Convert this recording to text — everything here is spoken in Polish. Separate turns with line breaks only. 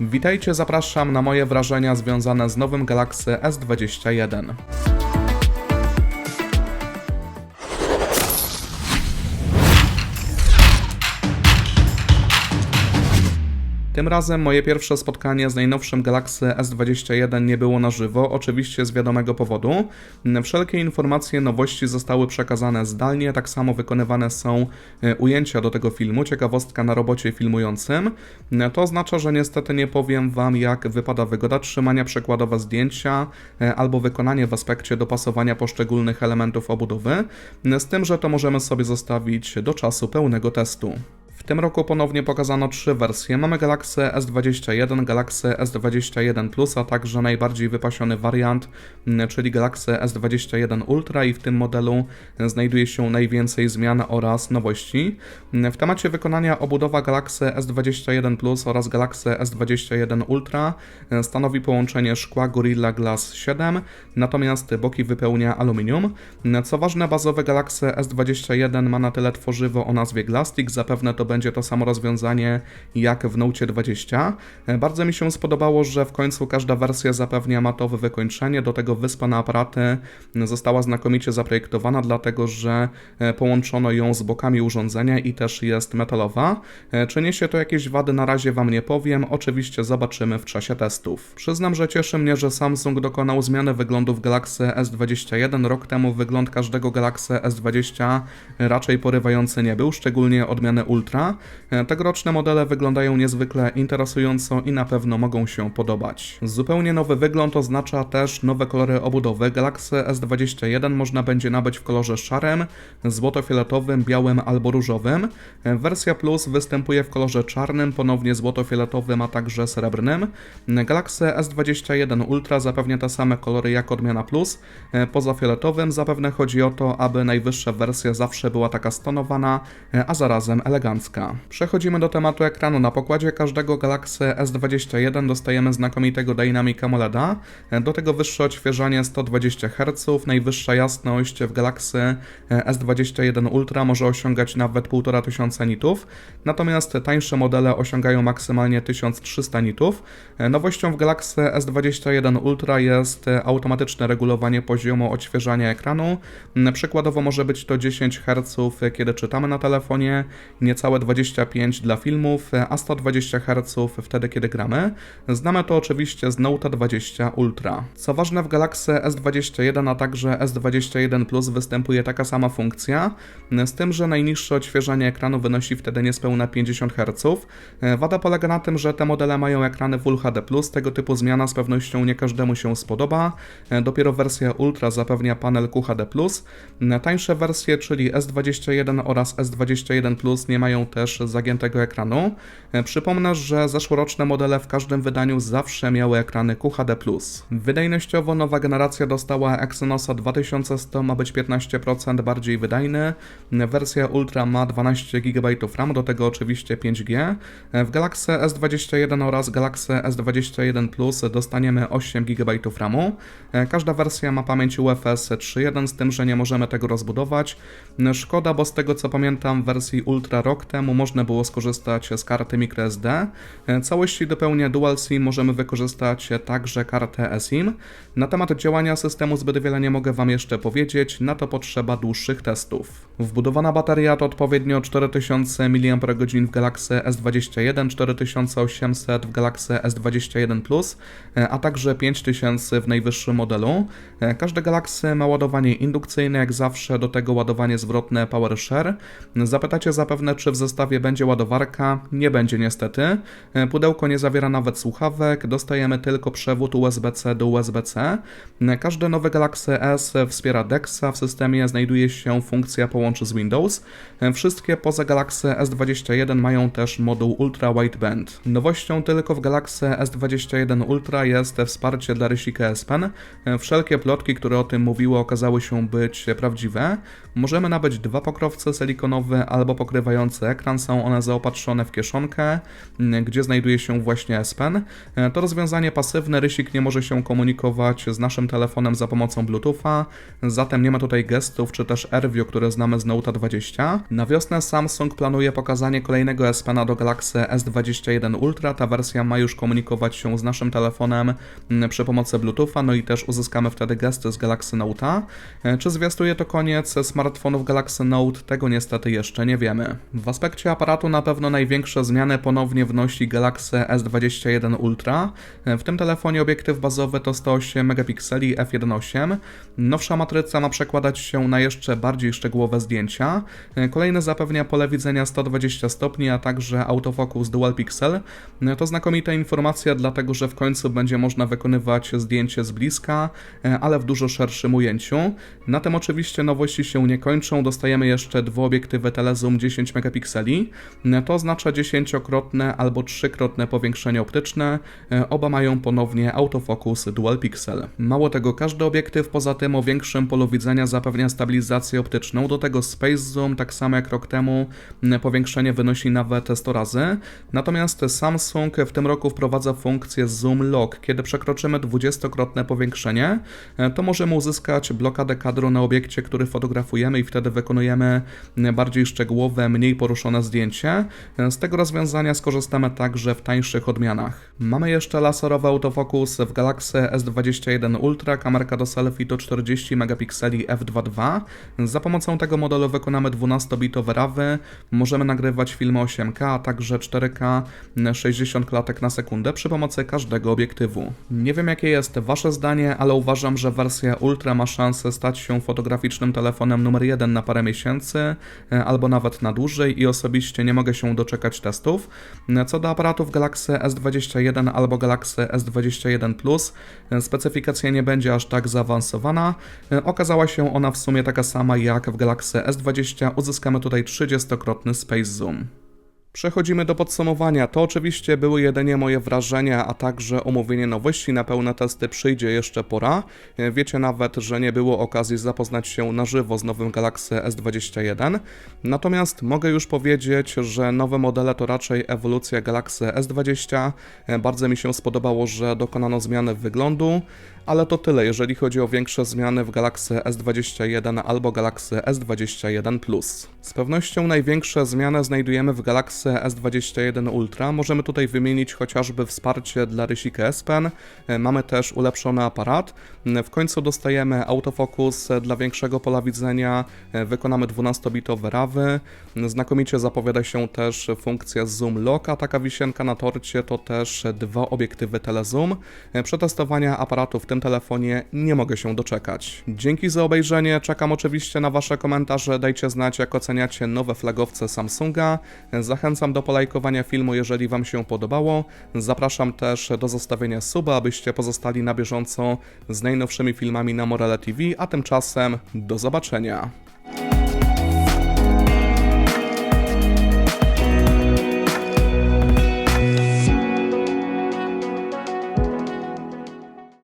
Witajcie, zapraszam na moje wrażenia związane z nowym Galaxy S21. Tym razem moje pierwsze spotkanie z najnowszym Galaxy S21 nie było na żywo, oczywiście z wiadomego powodu. Wszelkie informacje, nowości zostały przekazane zdalnie, tak samo wykonywane są e, ujęcia do tego filmu, ciekawostka na robocie filmującym. To oznacza, że niestety nie powiem Wam, jak wypada wygoda trzymania, przykładowe zdjęcia e, albo wykonanie w aspekcie dopasowania poszczególnych elementów obudowy, z tym, że to możemy sobie zostawić do czasu pełnego testu. Tym roku ponownie pokazano trzy wersje. Mamy Galaxy S21, Galaxy S21 Plus, a także najbardziej wypasiony wariant, mm, czyli Galaxy S21 Ultra i w tym modelu znajduje się najwięcej zmian oraz nowości. W temacie wykonania obudowa Galaxy S21 Plus oraz Galaxy S21 Ultra stanowi połączenie szkła Gorilla Glass 7, natomiast boki wypełnia aluminium. Co ważne, bazowy Galaxy S21 ma na tyle tworzywo o nazwie Glastic, zapewne to będzie to samo rozwiązanie jak w Note 20. E, Bardzo mi się spodobało, że w końcu każda wersja zapewnia matowe wykończenie, do tego wyspa na aparaty została znakomicie zaprojektowana, dlatego że e, połączono ją z bokami urządzenia i też jest metalowa. E, Czy niesie to jakieś wady, na razie Wam nie powiem, oczywiście zobaczymy w czasie testów. Przyznam, że cieszy mnie, że Samsung dokonał zmiany wyglądu w Galaxy S21. Rok temu wygląd każdego Galaxy S20 raczej porywający nie był, szczególnie odmiany Ultra. E, Tegoroczne modele wyglądają niezwykle interesująco i na pewno mogą się podobać. Zupełnie nowy wygląd oznacza też nowe kolory obudowy. Galaxy S21 można będzie nabyć w kolorze szarym, złoto-fioletowym, białym albo różowym. E, Wersja Plus występuje w kolorze czarnym, ponownie złoto-fioletowym, a także srebrnym. E, Galaxy S21 Ultra zapewnia te same kolory jak odmiana Plus. Poza fioletowym zapewne chodzi o to, aby najwyższa wersja zawsze była taka stonowana, a zarazem elegancka. Przechodzimy do tematu ekranu. Na pokładzie każdego Galaxy S21 dostajemy znakomitego Dynamic AMOLEDa, do tego wyższe odświeżanie 120 Hz, najwyższa jasność w Galaxy e, S21 Ultra może osiągać nawet 1500 nitów, natomiast tańsze modele osiągają maksymalnie 1300 nitów. Nowością w Galaxy S21 Ultra jest automatyczne regulowanie poziomu odświeżania ekranu. Przykładowo może być to 10 Hz, kiedy czytamy na telefonie, niecałe 25 dla filmów, a 120 Hz wtedy, kiedy gramy. Znamy to oczywiście z Note 20 Ultra. Co ważne, w Galaxy S21, a także S21 Plus występuje taka sama funkcja, z tym, że najniższe odświeżanie ekranu wynosi wtedy niespełna 50 Hz. Wada polega na tym, że te modele mają ekrany Full HD+, tego typu zmiana z pewnością nie każdemu się spodoba. Dopiero wersja Ultra zapewnia panel QHD+. Tańsze wersje, czyli S21 oraz S21 Plus nie mają też zagiętego ekranu. E, Przypomnę, że zeszłoroczne modele w każdym wydaniu zawsze miały ekrany QHD+. Wydajnościowo nowa generacja dostała Exynosa 2100, ma być 15% bardziej wydajny. Wersja Ultra ma 12 GB RAM, do tego oczywiście 5G. E, W Galaxy S21 oraz Galaxy S21 Plus dostaniemy 8 GB RAMu. E, Każda wersja ma pamięć UFS 3.1, z tym, że nie możemy tego rozbudować. Szkoda, bo z tego co pamiętam w wersji Ultra rok temu można było skorzystać z karty microSD. E, Całości dopełnia Dual SIM możemy wykorzystać także kartę eSIM. Na temat działania systemu zbyt wiele nie mogę Wam jeszcze powiedzieć, na to potrzeba dłuższych testów. Wbudowana bateria to odpowiednio 4000 mAh w Galaxy S21, 4800 w Galaxy S21 Plus, e, a także 5000 w najwyższym modelu. E, Każde Galaxy ma ładowanie indukcyjne, jak zawsze, do tego ładowanie zwrotne PowerShare. Zapytacie zapewne, czy w zestawie będzie ładowarka. Nie będzie niestety. E, Pudełko nie zawiera nawet słuchawek, dostajemy tylko przewód USB-C do USB-C. Każde nowe Galaxy S wspiera DeXa, w systemie znajduje się funkcja połącz z Windows. E, Wszystkie poza Galaxy S21 mają też moduł Ultra Wideband. Nowością tylko w Galaxy S21 Ultra jest wsparcie dla rysika S Pen. E, Wszelkie plotki, które o tym mówiły, okazały się być prawdziwe. Możemy nabyć dwa pokrowce silikonowe albo pokrywające ekran są one zaopatrzone w kieszonkę, gdzie znajduje się właśnie S Pen. E, To rozwiązanie pasywne, rysik nie może się komunikować z naszym telefonem za pomocą Bluetootha, zatem nie ma tutaj gestów czy też AirView, które znamy z Note 20. Na wiosnę Samsung planuje pokazanie kolejnego S Pena do Galaxy S21 Ultra. Ta wersja ma już komunikować się z naszym telefonem m, przy pomocy Bluetootha, no i też uzyskamy wtedy gesty z Galaxy Note'a. E, Czy zwiastuje to koniec smartfonów Galaxy Note? Tego niestety jeszcze nie wiemy. W aspekcie aparatu na pewno największe zmiany ponownie wnosi Galaxy S21 Ultra. E, W tym telefonie obiektyw bazowy to 108 megapikseli f1.8. Nowsza matryca ma przekładać się na jeszcze bardziej szczegółowe zdjęcia. E, Kolejny zapewnia pole widzenia 120 stopni, a także autofocus dual pixel. E, To znakomita informacja, dlatego że w końcu będzie można wykonywać zdjęcie z bliska, e, ale w dużo szerszym ujęciu. Na tym oczywiście nowości się nie kończą. Dostajemy jeszcze dwuobiektywy telezoom 10 megapikseli. To oznacza dziesięciokrotne albo trzykrotne powiększenie optyczne. Oba mają ponownie autofocus dual pixel. Mało tego, każdy obiektyw poza tym o większym polu widzenia zapewnia stabilizację optyczną. Do tego Space Zoom, tak samo jak rok temu, powiększenie wynosi nawet 100 razy. Natomiast Samsung w tym roku wprowadza funkcję Zoom Lock. Kiedy przekroczymy 20-krotne powiększenie, e, to możemy uzyskać blokadę kadru na obiekcie, który fotografujemy i wtedy wykonujemy bardziej szczegółowe, mniej poruszone zdjęcie. E, Z tego rozwiązania skorzystamy także w tańszych odmianach. Mamy jeszcze laserowy autofokus w Galaxy S21 Ultra, kamerka do selfie to 40 megapikseli f2.2. Za pomocą tego modelu wykonamy 12-bitowe rawy, możemy nagrywać filmy 8K, a także 4K 60 klatek na sekundę przy pomocy każdego obiektywu. Nie wiem jakie jest wasze zdanie, ale uważam, że wersja Ultra ma szansę stać się fotograficznym telefonem numer jeden na parę miesięcy, e, albo nawet na dłużej i osobiście nie mogę się doczekać testów. E, Co do aparatów Galaxy S21 albo Galaxy S21 Plus, e, specyfikacja nie będzie aż tak zaawansowana. Okazała się ona w sumie taka sama jak w Galaxy S20, uzyskamy tutaj 30-krotny Space Zoom. Przechodzimy do podsumowania. To oczywiście były jedynie moje wrażenia, a także omówienie nowości. Na pełne testy przyjdzie jeszcze pora. Wiecie nawet, że nie było okazji zapoznać się na żywo z nowym Galaxy S21. Natomiast mogę już powiedzieć, że nowe modele to raczej ewolucja Galaxy S20. E, Bardzo mi się spodobało, że dokonano zmiany wyglądu, ale to tyle, jeżeli chodzi o większe zmiany w Galaxy S21 albo Galaxy S21 Plus. Z pewnością największe zmiany znajdujemy w Galaxy S21 Ultra. Możemy tutaj wymienić chociażby wsparcie dla rysika S Pen. E, Mamy też ulepszony aparat. E, W końcu dostajemy autofokus dla większego pola widzenia. E, Wykonamy 12-bitowe rawy. E, Znakomicie zapowiada się też funkcja Zoom Lock, a taka wisienka na torcie to też dwa obiektywy telezoom. E, Przetestowania aparatu w tym telefonie nie mogę się doczekać. Dzięki za obejrzenie, czekam oczywiście na Wasze komentarze, dajcie znać jak oceniacie nowe flagowce Samsunga. Zachęcam do polajkowania filmu, jeżeli Wam się podobało. Zapraszam też do zostawienia suba, abyście pozostali na bieżąco z najnowszymi filmami na Morele TV, a tymczasem do zobaczenia.